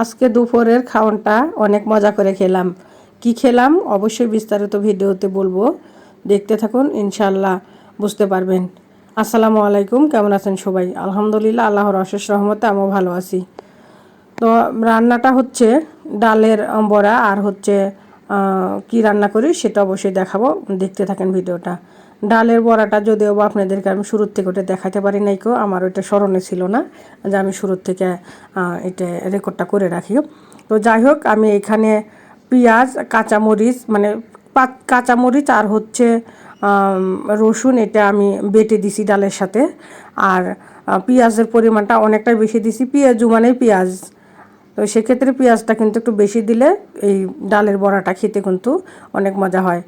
আজকে দুপুরের খাওয়ানটা অনেক মজা করে খেলাম। কি খেলাম? অবশ্যই বিস্তারিত ভিডিওতে বলব। দেখতে থাকুন ইনশাল্লাহ বুঝতে পারবেন। আসসালামু আলাইকুম, কেমন আছেন সবাই? আলহামদুলিল্লাহ, আল্লাহর অশেষ রহমতে আমিও ভালো আছি। তো রান্নাটা হচ্ছে ডালের বড়া আর হচ্ছে কি রান্না করি সেটা অবশ্যই দেখাবো। দেখতে থাকেন ভিডিওটা। ডালের বড়াটা যদিও বা আপনাদেরকে আমি শুরুর থেকে ওটা দেখাতে পারি নাই কেউ আমার ওইটা স্মরণে ছিল না, যে আমি শুরুর থেকে এটা রেকর্ডটা করে রাখি তো যাই হোক, আমি এখানে পেঁয়াজ, কাঁচামরিচ মানে কাঁচামরিচ আর হচ্ছে রসুন এটা আমি বেটে দিছি ডালের সাথে। আর পেঁয়াজের পরিমাণটা অনেকটাই বেশি দিছি, পেঁয়াজ মানে পেঁয়াজ। তো সেক্ষেত্রে পেঁয়াজটা কিন্তু একটু বেশি দিলে এই ডালের বড়াটা খেতে কিন্তু অনেক মজা হয়।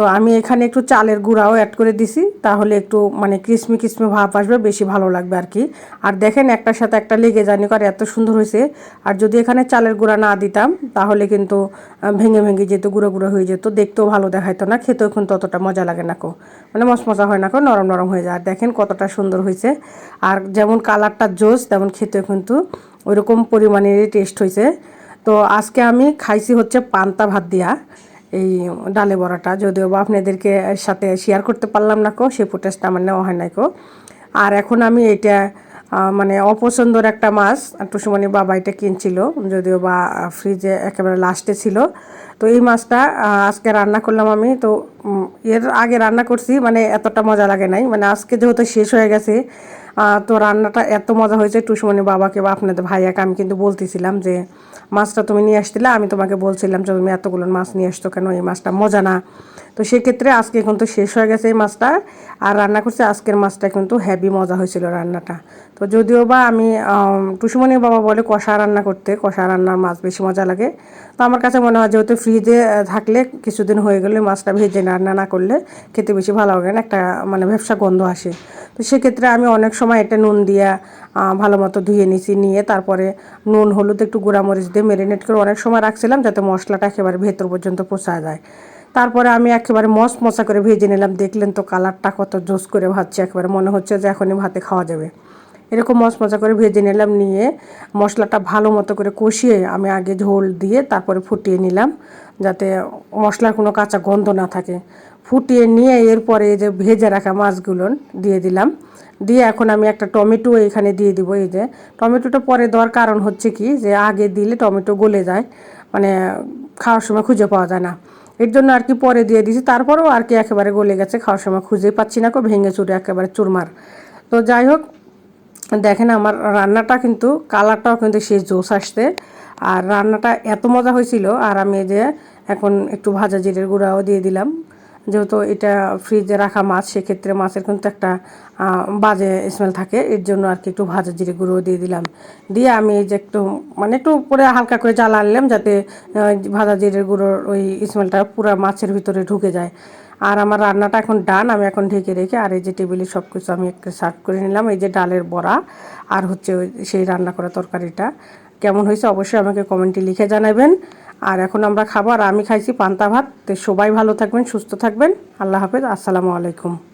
তো আমি এখানে একটু চালের গুঁড়াও অ্যাড করে দিছি, তাহলে একটু মানে ক্রিসমি ক্রিসমি ভাব আসবে, বেশি ভালো লাগবে আর কি। আর দেখেন একটার সাথে একটা লেগে জানি করে এত সুন্দর হয়েছে। আর যদি এখানে চালের গুঁড়া না দিতাম, তাহলে কিন্তু ভেঙে ভেঙে যেত, গুঁড়ো গুঁড়ো হয়ে যেত, দেখতেও ভালো দেখাইতো না, খেতেও কিন্তু অতটা মজা লাগে না কো। মানে মশমজা হয় না কো, নরম নরম হয়ে যায়। আর দেখেন কতটা সুন্দর হয়েছে। আর যেমন কালারটা জোস, তেমন খেতেও কিন্তু ওইরকম পরিমাণেরই টেস্ট হয়েছে। তো আজকে আমি খাইছি হচ্ছে পান্তা ভাত দিয়া। এই ডালে বড়াটা। যদিও বা আপনাদেরকে সাথে শেয়ার করতে পারলাম না কো, সেই ফুটেজটা আমার নেওয়া হয় নাই কো। আর এখন আমি এটা মানে অপছন্দর একটা মাছ টুসুমনি বাবা এটা কিনছিল, যদিও বা ফ্রিজে একেবারে লাস্টে ছিল। তো এই মাছটা আজকে রান্না করলাম আমি। তো এর আগে রান্না করছি মানে এতটা মজা লাগে নাই। মানে আজকে যেহেতু শেষ হয়ে গেছে তো রান্নাটা এত মজা হয়েছে টুসুমনি বাবাকে বা আপনাদের ভাইয়াকে আমি কিন্তু বলতেছিলাম যে, মাছটা তুমি নিয়ে আসছিলে, আমি তোমাকে বলছিলাম যে, তুমি এতগুলো মাছ নিয়ে আসতো কেন? এই মাছটা মজা না। তো সেক্ষেত্রে আজকে কিন্তু শেষ হয়ে গেছে এই মাছটা, আর রান্না করছে, আজকের মাছটা কিন্তু হ্যাভি মজা হয়েছিল রান্নাটা। তো যদিও বা আমি টুসুমনি বাবা বলে কষা রান্না করতে, কষা রান্নার মাছ বেশি মজা লাগে। তো আমার কাছে মনে হয় যেহেতু ফ্রিজে থাকলে কিছুদিন হয়ে গেলে মাছটা ভেজে রান্না না করলে খেতে বেশি ভালো লাগে না, একটা মানে ব্যবসা গন্ধ আসে। তো সেক্ষেত্রে আমি অনেক সময় এটা নুন দিয়ে ভালো মতো ধুয়ে নিছি, নিয়ে তারপরে নুন, হলুদ, একটু গুঁড়ামরিচ দিয়ে মেরিনেট করে অনেক সময় রাখছিলাম যাতে মশলাটা একেবারে ভেতর পর্যন্ত পোষা যায়। তারপরে আমি একেবারে মস মশা করে ভেজে নিলাম। দেখলেন তো কালারটা কত জোস করে ভাজছে, একেবারে মনে হচ্ছে যে এখনই ভাতে খাওয়া যাবে। এরকম মশমশা করে ভেজে নিলাম, নিয়ে মশলাটা ভালো মতো করে কষিয়ে আমি আগে ঝোল দিয়ে তারপরে ফুটিয়ে নিলাম, যাতে মশলার কোনো কাঁচা গন্ধ না থাকে। ফুটিয়ে নিয়ে এরপরে এই যে ভেজে রাখা মাছগুলো দিয়ে দিলাম। দিয়ে এখন আমি একটা টমেটো এখানে দিয়ে দিব। এই যে টমেটোটা পরে দেওয়ার কারণ হচ্ছে কি যে আগে দিলে টমেটো গলে যায় মানে খাওয়ার সময় খুঁজে পাওয়া যায় না। এর জন্য আর কি পরে দিয়ে দিয়েছি তারপরেও আর কি একেবারে গলে গেছে, খাওয়ার সময় খুঁজেই পাচ্ছি না কো ভেঙে চুরে একেবারে চুরমার। তো যাই হোক, দেখেন আমার রান্নাটা কিন্তু কালারটাও কিন্তু সেই জোস আসতে আর রান্নাটা এত মজা হয়েছিল। আর আমি যে এখন একটু ভাজা জিরের গুঁড়াও দিয়ে দিলাম। যেহেতু এটা ফ্রিজে রাখা মাছ, সেক্ষেত্রে মাছের কিন্তু একটা বাজে স্মেল থাকে। এর জন্য আর কি একটু ভাজা জিরে গুঁড়ো দিয়ে দিলাম। দিয়ে আমি যে একটু মানে একটু উপরে হালকা করে জ্বালা আনলাম যাতে ভাজা জিরে গুঁড়োর ওই স্মেলটা পুরো মাছের ভিতরে ঢুকে যায়। আর আমার রান্নাটা এখন ডান, আমি এখন ঢেকে রেখে আর এই যে টেবিলে সব কিছু আমি একটু সার্ভ করে নিলাম। এই যে ডালের বড়া আর হচ্ছে সেই রান্না করা তরকারিটা। কেমন হয়েছে অবশ্যই আমাকে কমেন্টে লিখে জানাবেন। আর এখন আমরা খাব আর আমি খাইছি পান্তা ভাত। তো সবাই ভালো থাকবেন, সুস্থ থাকবেন। আল্লাহ হাফেজ, আসসালামু আলাইকুম।